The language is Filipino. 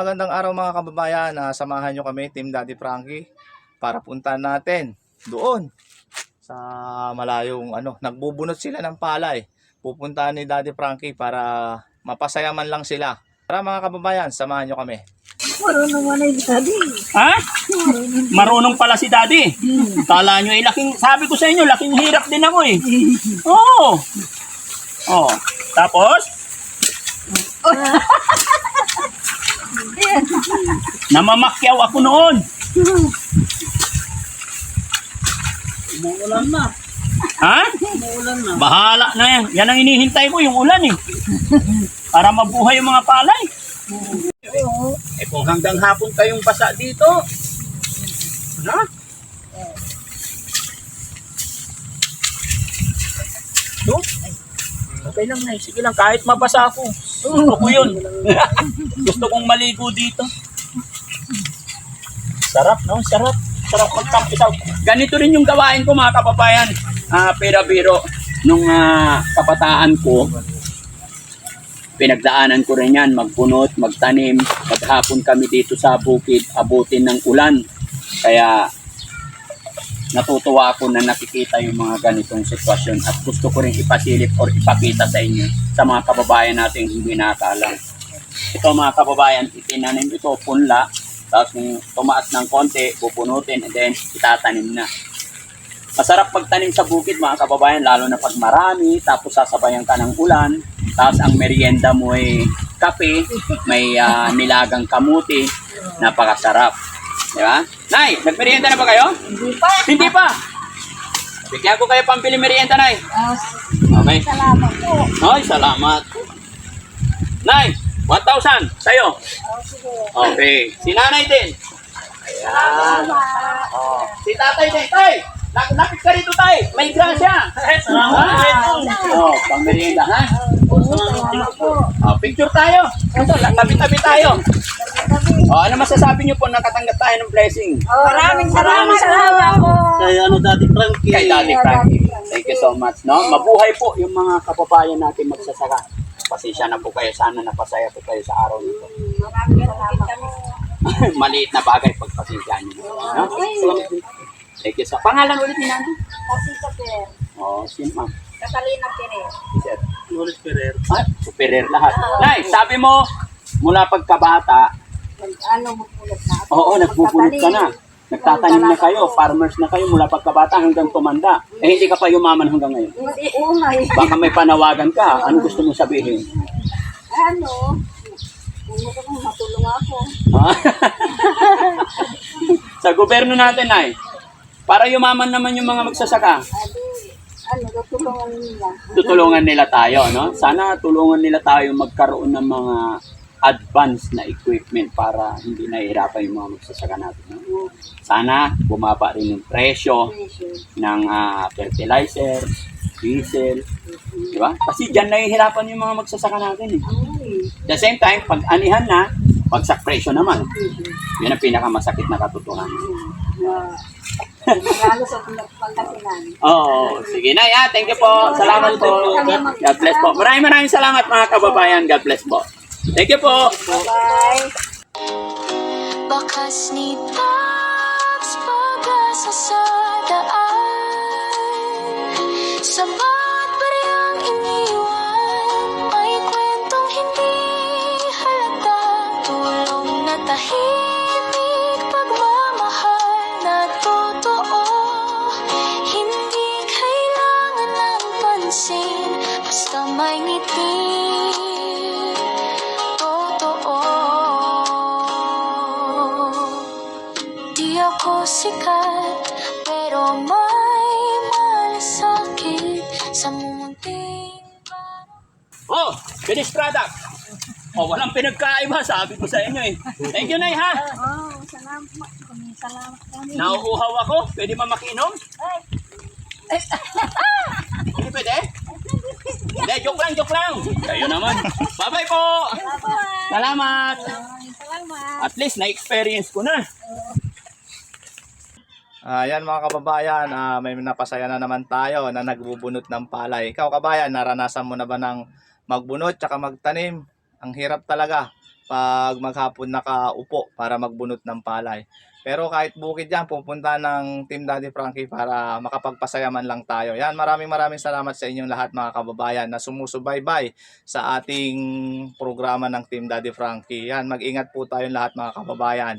magandang araw mga kababayan. Ah, samahan nyo kami, Team Daddy Frankie, para puntahan natin doon sa malayong ano, nagbubunot sila ng palay. Pupuntahan ni Daddy Frankie para mapasaya man lang sila. Tara mga kababayan, samahan nyo kami. Marunong na yung daddy. Ha? Marunong pala si daddy. Kala nyo eh, laking, sabi ko sa inyo, laking hirap din ako eh. Oo. Oh. Tapos? Namamakyaw ako noon. Umuulan na. Ha? Umuulan na. Bahala na yan. Yan ang inihintay ko, yung ulan eh. Para mabuhay yung mga palay. Eh kung hanggang hapon kayong basa dito. Ha? No? Okay lang na. Sige lang, kahit mabasa ako. Gusto ko yun. Gusto kong maligo dito. Sarap, no? Sarap. Sarap magtampisaw. Ganito rin yung gawain ko mga kapapayan. Ah, pera biro. Nung ah, kabataan ko, pinagdaanan ko rin yan, magbunot, magtanim, maghapon kami dito sa bukid, abutin ng ulan. Kaya natutuwa ako na nakikita yung mga ganitong sitwasyon at gusto ko rin ipasilip or ipakita sa inyo sa mga kababayan nating hindi nakakaalam. Ito mga kababayan, itinanim ito, punla, tapos kung tumaas ng konti, pupunutin, and then itatanim na. Masarap pagtanim sa bukid mga kababayan, lalo na pag marami, tapos sasabayan ka ng ulan, tapos ang merienda mo ay kape, may ah, nilagang kamuti, napakasarap. Di ba? Nay, nagmerienda na ba kayo? Hindi pa. Hindi pa. Bigyan ko kayo pambili merienda, Nay. Ah, Okay. salamat po. Ay, salamat. Nay, 1,000 sa'yo. Oh, sige. Okay. Si nanay din. Ayan. Oh. Si tatay din. Tay, lap- lapit ka rito, tay. May grasya. Salamat. Oh, pang merienda, ha? Oh, picture tayo. Ito, la- tabi-tabi tayo. Oh, ano masasabi niyo po nakatanggap tayo ng blessing? Oh, maraming salamat. Salamat po. Kay ano Daddy Frankie. Kay Daddy Frankie. Thank you so much, no? Mabuhay po yung mga kababayan natin magsasaka. Pasensya na po kayo. Sana napasaya po kayo sa araw nito. Maraming salamat po. Maliit na bagay pagpasensya niyo. No? Thank you so Pangalan ulit ni Nando? Kasi sa per. Oh, si Ma'am. Catalina Perez. Si Sir. Lulis Ferrer. Ah, superior lahat. Nay, sabi mo, mula pagkabata, Ano, magpulot na ako. oo, nagbubulot ka na. Nagtatanim na kayo, farmers na kayo mula pagkabata hanggang tumanda. Eh, hindi ka pa yumaman hanggang ngayon. Hindi, umay. Baka may panawagan ka. Ano gusto mo sabihin? Ano? Kung gusto kong matulong ako. Sa gobyerno natin, ay para yumaman naman yung mga magsasaka. Ano, tutulungan nila. Tutulungan nila tayo, no? Sana tulungan nila tayo magkaroon ng mga advanced na equipment para hindi nahihirapan yung mga magsasaka natin. No? Sana bumaba rin yung presyo ng ah, fertilizer, diesel, di ba? Kasi dyan nahihirapan yung mga magsasaka natin. Eh. The same time, pag anihan na, pagsak presyo naman. Yan ang pinakamasakit na katotohanan. na Regalo sa Pangasinan. Oo, sige na, yeah, thank you po. Salamat po. God bless po. Maraming maraming salamat mga kababayan. God bless po. Thank you po. Bye-bye. Bakas ni Pops pag-asa sa daan Sa bawat bariyang iniwan May kwentong hindi halata Tulong na tahimik Pagmamahal na totoo Hindi kailangan ng pansin Basta may ngiti ako sikat Pero may malasakit Sa munting Oh, finished product. Oh, walang pinagkaiba, sabi ko sa inyo eh. Thank you, Nay, ha? Oh, salamat. Kami salamat kami. Nauuhaw ako. Pwede ba makinom? Hindi pwede? Hindi, joke lang, joke lang. Kayo naman. Bye-bye po. Bye-bye. Salamat. Salamat. At least, na-experience ko na. Ayan mga kababayan, ah, may napasaya na naman tayo na nagbubunot ng palay. Ikaw kabayan, naranasan mo na ba ng magbunot tsaka magtanim? Ang hirap talaga. pag maghapon nakaupo para magbunot ng palay. Pero kahit bukid yan, pupunta ng Team Daddy Frankie para makapagpasayaman lang tayo. Yan, maraming maraming salamat sa inyong lahat mga kababayan na sumusubaybay sa ating programa ng Team Daddy Frankie. Yan, mag-ingat po tayong lahat mga kababayan.